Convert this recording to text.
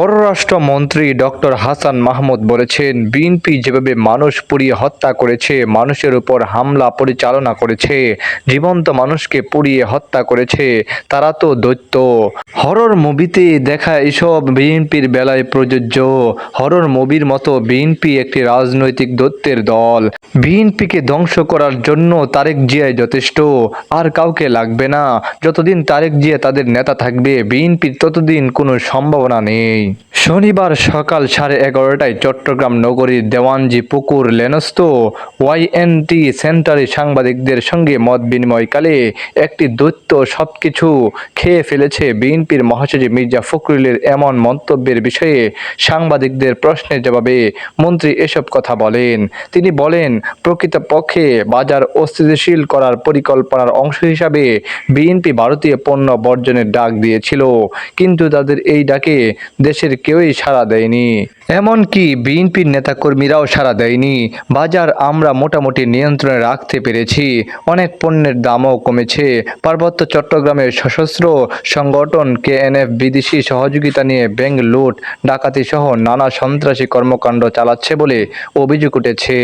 পররাষ্ট্রমন্ত্রী ডক্টর হাসান মাহমুদ বলেছেন, বিএনপি যেভাবে মানুষ পুড়িয়ে হত্যা করেছে, মানুষের উপর হামলা পরিচালনা করেছে, জীবন্ত মানুষকে পুড়িয়ে হত্যা করেছে, তারা তো দৈত্য। হরর মুভিতে দেখা এসব বিএনপির বেলায় প্রযোজ্য। হরর মুভির মতো বিএনপি একটি রাজনৈতিক দৈত্যের দল। বিএনপিকে ধ্বংস করার জন্য তারেক জিয়াই যথেষ্ট, আর কাউকে লাগবে না। যতদিন তারেক জিয়া তাদের নেতা থাকবে, বিএনপির ততদিন কোনো সম্ভাবনা নেই। শনিবার সকাল সাড়ে এগারোটায় চট্টগ্রাম নগরীর দেওয়ানজি পুকুর লেনস্থ ওয়াইএনটি সেন্টারে সাংবাদিকদের সঙ্গে মত বিনিময়কালে একটি দৈত্য সবকিছু খেয়ে ফেলেছে বিএনপির মহাসচিব মির্জা ফখরুলের এমন মন্তব্যের বিষয়ে সাংবাদিকদের প্রশ্নের জবাবে মন্ত্রী এসব কথা বলেন। তিনি বলেন, প্রকৃতপক্ষে বাজার অস্থিতিশীল করার পরিকল্পনার অংশ হিসাবে বিএনপি ভারতীয় পণ্য বর্জনের ডাক দিয়েছিল, কিন্তু তাদের এই ডাকে দেশের কেউই সাড়া দেয়নি। এমনকি বিএনপির নেতাকর্মীরাও সাড়া দেয়নি। বাজার আমরা মোটামুটি নিয়ন্ত্রণে রাখতে পেরেছি। অনেক পণ্যের দামও কমেছে। পার্বত্য চট্টগ্রামের সশস্ত্র সংগঠন কেএনএফ বিদেশি সহযোগিতা নিয়ে ব্যাংক লুট, ডাকাতি সহ নানা সন্ত্রাসী কর্মকাণ্ড চালাচ্ছে বলে অভিযোগ উঠেছে।